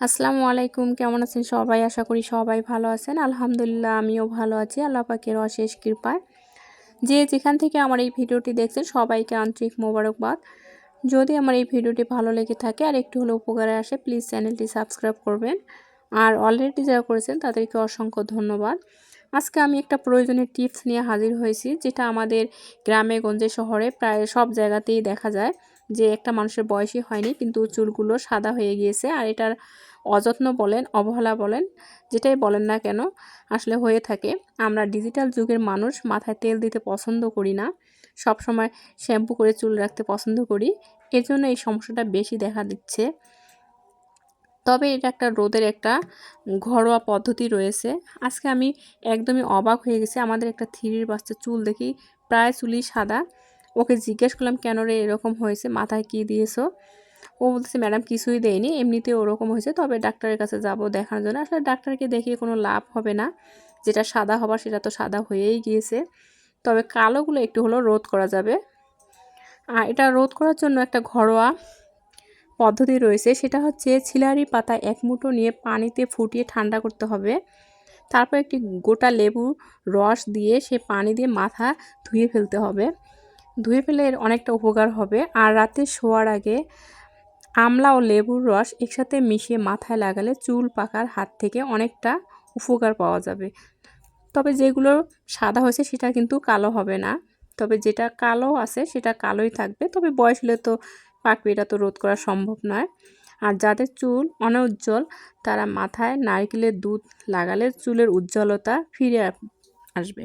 আসসালামু আলাইকুম, কেমন আছেন সবাই? আশা করি সবাই ভালো আছেন। আলহামদুলিল্লাহ, আমিও ভালো আছি। আল্লাহ পাকের অশেষ কৃপায়। যে যেখান থেকে আমার এই ভিডিওটি দেখছেন, সবাইকে আন্তরিক মোবারকবাদ। যদি আমার এই ভিডিওটি ভালো লেগে থাকে আর একটু হলে উপকারে আসে প্লিজ চ্যানেলটি সাবস্ক্রাইব করবেন। আর অলরেডি যারা করেছেন, তাদেরকে অসংখ্য ধন্যবাদ। আজকে আমি একটা প্রয়োজনীয় টিপস নিয়ে হাজির হয়েছি, যেটা আমাদের গ্রামে, গঞ্জে, শহরে প্রায় সব জায়গাতেই দেখা যায়। যে একটা মানুষের বয়সই হয়নি, কিন্তু চুলগুলো সাদা হয়ে গিয়েছে। আর এটার অযত্ন বলেন, অবহেলা বলেন, যেটাই বলেন না কেন, আসলে হয়ে থাকে। আমরা ডিজিটাল যুগের মানুষ, মাথায় তেল দিতে পছন্দ করি না। সব সময় শ্যাম্পু করে চুল রাখতে পছন্দ করি। এজন্য এই সমস্যাটা বেশি দেখা দিচ্ছে। তবে এটা একটা রোদের একটা ঘরোয়া পদ্ধতি রয়েছে। আজকে আমি একদমই অবাক হয়ে গেছি। আমাদের একটা থ্রির বাচ্চা চুল দেখি, প্রায় চুলই সাদা। ওকে জিজ্ঞেস করলাম, কেন রে এরকম হয়েছে? মাথায় কি দিয়েছ? ও বলতেছে, ম্যাডাম, কিছুই দেয়নি। এমনিতে ওরকম হয়েছে। তবে ডাক্তারের কাছে যাব দেখার জন্য। আসলে ডাক্তারকে দেখিয়ে কোনো লাভ হবে না। যেটা সাদা হবার, সেটা তো সাদা হয়েই গিয়েছে। তবে কালোগুলো একটু হলেও রোধ করা যাবে। আর এটা রোধ করার জন্য একটা ঘরোয়া পদ্ধতি রয়েছে। সেটা হচ্ছে, ছিলারি পাতা এক মুঠো নিয়ে পানিতে ফুটিয়ে ঠান্ডা করতে হবে। তারপর একটি গোটা লেবু রস দিয়ে সে পানি দিয়ে মাথা ধুয়ে ফেলতে হবে। ধুয়ে ফেলে এর অনেকটা উপকার হবে। আর রাতে শোয়ার আগে আমলা ও লেবুর রস একসাথে মিশিয়ে মাথায় লাগালে চুল পাকার হাত থেকে অনেকটা উপকার পাওয়া যাবে। তবে যেগুলো সাদা হয়েছে সেটা কিন্তু কালো হবে না। তবে যেটা কালো আছে সেটা কালোই থাকবে। তবে বয়স হলে তো পাকবে, এটা তো রোধ করা সম্ভব নয়। আর যাদের চুল অনউজ্জ্বল, তারা মাথায় নারকেলের দুধ লাগালে চুলের উজ্জ্বলতা ফিরে আসবে।